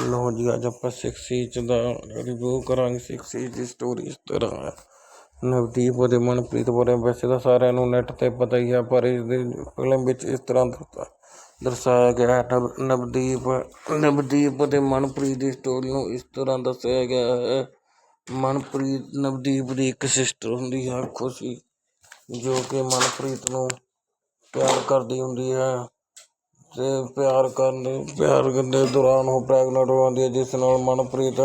ਲੋ ਜੀ, ਅੱਜ ਆਪਾਂ ਸਿਕਸ ਇੰਚ ਦਾ ਰਿਵਿਊ ਕਰਾਂਗੇ। ਸਿਕਸ ਇੰਚ ਦੀ ਸਟੋਰੀ ਇਸ ਤਰ੍ਹਾਂ ਹੈ। ਨਵਦੀਪ ਅਤੇ ਮਨਪ੍ਰੀਤ ਬਾਰੇ ਵੈਸੇ ਤਾਂ ਸਾਰਿਆਂ ਨੂੰ ਨੈੱਟ ਤੇ ਪਤਾ ਹੀ ਹੈ, ਪਰ ਇਸ ਦੀ ਫਿਲਮ ਵਿੱਚ ਇਸ ਤਰ੍ਹਾਂ ਦਰਸਾ- ਦਰਸਾਇਆ ਗਿਆ ਹੈ। ਨਵ- ਨਵਦੀਪ ਨਵਦੀਪ ਅਤੇ ਮਨਪ੍ਰੀਤ ਦੀ ਸਟੋਰੀ ਨੂੰ ਇਸ ਤਰ੍ਹਾਂ ਦੱਸਿਆ ਗਿਆ ਹੈ। ਮਨਪ੍ਰੀਤ, ਨਵਦੀਪ ਦੀ ਇੱਕ ਸਿਸਟਰ ਹੁੰਦੀ ਹੈ, ਖੁਸ਼ੀ, ਜੋ ਕਿ ਮਨਪ੍ਰੀਤ ਨੂੰ ਪਿਆਰ ਕਰਦੀ ਹੁੰਦੀ ਹੈ। ਤੇ ਪਿਆਰ ਕਰਨ ਪਿਆਰ ਕਰਨ ਦੇ ਦੌਰਾਨ ਉਹ ਪ੍ਰੈਗਨੈਂਟ ਹੋ ਜਾਂਦੀ ਹੈ, ਜਿਸ ਨਾਲ ਮਨਪ੍ਰੀਤ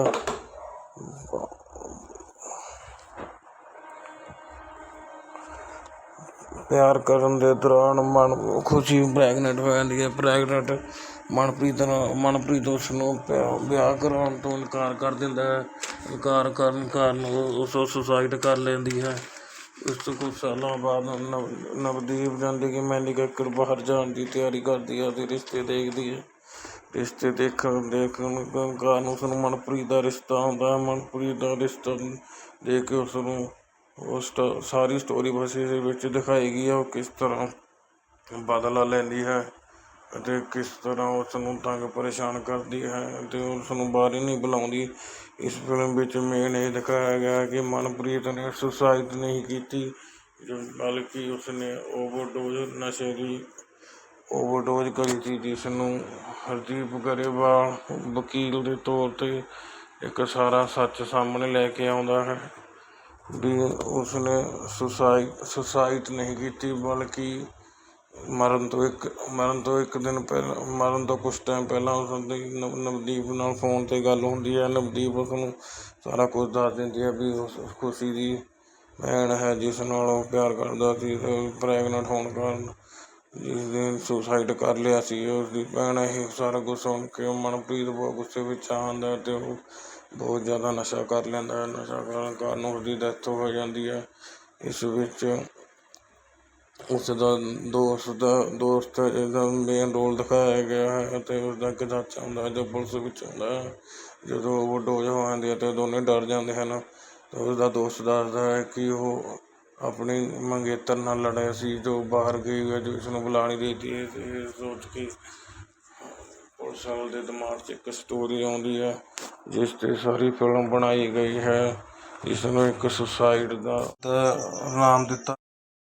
ਪਿਆਰ ਕਰਨ ਦੇ ਦੌਰਾਨ ਮਨ ਖੁਸ਼ੀ ਪ੍ਰੈਗਨੈਂਟ ਹੋ ਜਾਂਦੀ ਹੈ ਪ੍ਰੈਗਨੈਂਟ ਮਨਪ੍ਰੀਤ ਨਾਲ, ਮਨਪ੍ਰੀਤ ਉਸ ਨੂੰ ਪਿਆ- ਵਿਆਹ ਕਰਾਉਣ ਤੋਂ ਇਨਕਾਰ ਕਰ ਦਿੰਦਾ ਹੈ, ਇਨਕਾਰ ਕਰਨ ਕਾਰਨ ਉਹ ਉਸ ਸੁਸਾਈਡ ਕਰ ਲੈਂਦੀ ਹੈ। ਇਸ ਤੋਂ ਕੁਝ ਸਾਲਾਂ ਬਾਅਦ ਨਵ- ਨਵਦੀਪ ਜਾਂਦੀ ਕਿ ਮੈਨੀ ਕੱਕੜ ਬਾਹਰ ਜਾਣ ਦੀ ਤਿਆਰੀ ਕਰਦੀ ਹੈ ਅਤੇ ਰਿਸ਼ਤੇ ਦੇਖਦੀ ਹੈ ਰਿਸ਼ਤੇ ਦੇਖਣ ਦੇਖਣ ਕਾਰਨ ਉਸ ਨੂੰ ਮਨਪ੍ਰੀਤ ਦਾ ਰਿਸ਼ਤਾ ਆਉਂਦਾ ਹੈ ਮਨਪ੍ਰੀਤ ਦਾ ਰਿਸ਼ਤਾ ਦੇਖ ਕੇ ਉਸ ਨੂੰ ਉਹ ਸਾਰੀ ਸਟੋਰੀ ਬਸ ਇਸ ਵਿੱਚ ਦਿਖਾਈ ਗਈ ਹੈ ਉਹ ਕਿਸ ਤਰ੍ਹਾਂ ਬਦਲਾ ਲੈਂਦੀ ਹੈ। ਅਤੇ ਕਿਸ ਤਰ੍ਹਾਂ ਉਸ ਨੂੰ ਤੰਗ ਪਰੇਸ਼ਾਨ ਕਰਦੀ ਹੈ ਅਤੇ ਉਸ ਨੂੰ ਬਾਹਰ ਹੀ ਨਹੀਂ ਬੁਲਾਉਂਦੀ। ਇਸ ਫਿਲਮ ਵਿੱਚ ਮੇਨ ਇਹ ਦਿਖਾਇਆ ਗਿਆ ਕਿ ਮਨਪ੍ਰੀਤ ਨੇ ਸੁਸਾਈਡ ਨਹੀਂ ਕੀਤੀ ਜੋ ਬਲਕਿ ਉਸਨੇ ਓਵਰਡੋਜ਼ ਨਸ਼ੇ ਦੀ ਓਵਰਡੋਜ਼ ਕਰੀ ਸੀ ਜਿਸ ਨੂੰ ਹਰਦੀਪ ਗਰੇਵਾਲ ਵਕੀਲ ਦੇ ਤੌਰ ਤੇ ਇੱਕ ਸਾਰਾ ਸੱਚ ਸਾਹਮਣੇ ਲੈ ਕੇ ਆਉਂਦਾ ਹੈ ਵੀ ਉਸਨੇ ਸੁਸਾਈਡ ਸੁਸਾਈਡ ਨਹੀਂ ਕੀਤੀ, ਬਲਕਿ ਮਰਨ ਤੋਂ ਇੱਕ, ਮਰਨ ਤੋਂ ਇੱਕ ਦਿਨ ਪਹਿਲਾਂ, ਮਰਨ ਤੋਂ ਕੁਛ ਟਾਈਮ ਪਹਿਲਾਂ ਉਸਦੀ ਨਵ- ਨਵਦੀਪ ਨਾਲ ਫੋਨ ਤੇ ਗੱਲ ਹੁੰਦੀ ਹੈ। ਨਵਦੀਪ ਉਸਨੂੰ ਸਾਰਾ ਕੁਝ ਦੱਸ ਦਿੰਦੀ ਹੈ ਵੀ ਉਸ ਖੁਸ਼ੀ ਦੀ ਭੈਣ ਹੈ ਜਿਸ ਨਾਲ ਉਹ ਪਿਆਰ ਕਰਦਾ ਸੀ ਅਤੇ ਪ੍ਰੈਗਨੈਂਟ ਹੋਣ ਕਾਰਨ ਜਿਸ ਦਿਨ ਸੁਸਾਈਡ ਕਰ ਲਿਆ ਸੀ, ਉਸਦੀ ਭੈਣ ਇਹ ਸਾਰਾ ਕੁਝ ਸੁਣ ਕੇ ਮਨਪ੍ਰੀਤ ਬਹੁਤ ਗੁੱਸੇ ਵਿੱਚ ਆਉਂਦਾ ਹੈ ਅਤੇ ਉਹ ਬਹੁਤ ਜ਼ਿਆਦਾ ਨਸ਼ਾ ਕਰ ਲੈਂਦਾ ਹੈ। ਨਸ਼ਾ ਕਰਨ ਕਾਰਨ ਉਸਦੀ ਡੈਥ ਹੋ ਜਾਂਦੀ ਹੈ। ਇਸ ਵਿੱਚ ਉਸਦਾ ਦੋਸਤ ਦਾ, ਦੋਸਤ ਇਹਦਾ ਮੇਨ ਰੋਲ ਦਿਖਾਇਆ ਗਿਆ ਹੈ ਅਤੇ ਉਸਦਾ ਇੱਕ ਚਾਚਾ ਹੁੰਦਾ ਹੈ ਜੋ ਪੁਲਿਸ ਵਿੱਚ ਹੁੰਦਾ ਹੈ। ਜਦੋਂ ਓਵਰਡੋਜ਼ ਹੋ ਜਾਂਦੀ ਹੈ ਅਤੇ ਦੋਨੇ ਡਰ ਜਾਂਦੇ ਹਨ। ਤਾਂ ਉਸਦਾ ਦੋਸਤ ਦੱਸਦਾ ਹੈ ਕਿ ਉਹ ਆਪਣੀ ਮੰਗੇਤਰ ਨਾਲ ਲੜਿਆ ਸੀ, ਜੋ ਬਾਹਰ ਗਈ ਹੋਈ ਹੈ, ਜੋ ਇਸ ਨੂੰ ਬੁਲਾ ਨਹੀਂ ਰਹੀ ਹੈ ਤੇ ਇਹ ਸੋਚ ਕੇ ਪੁਲਿਸ ਵਾਲੇ ਦੇ ਦਿਮਾਗ 'ਚ ਇੱਕ ਸਟੋਰੀ ਆਉਂਦੀ ਹੈ, ਜਿਸ ਤੇ ਸਾਰੀ ਫਿਲਮ ਬਣਾਈ ਗਈ ਹੈ। ਇਸ ਨੂੰ ਇੱਕ ਸੁਸਾਈਡ ਦਾ ਨਾਮ ਦਿੱਤਾ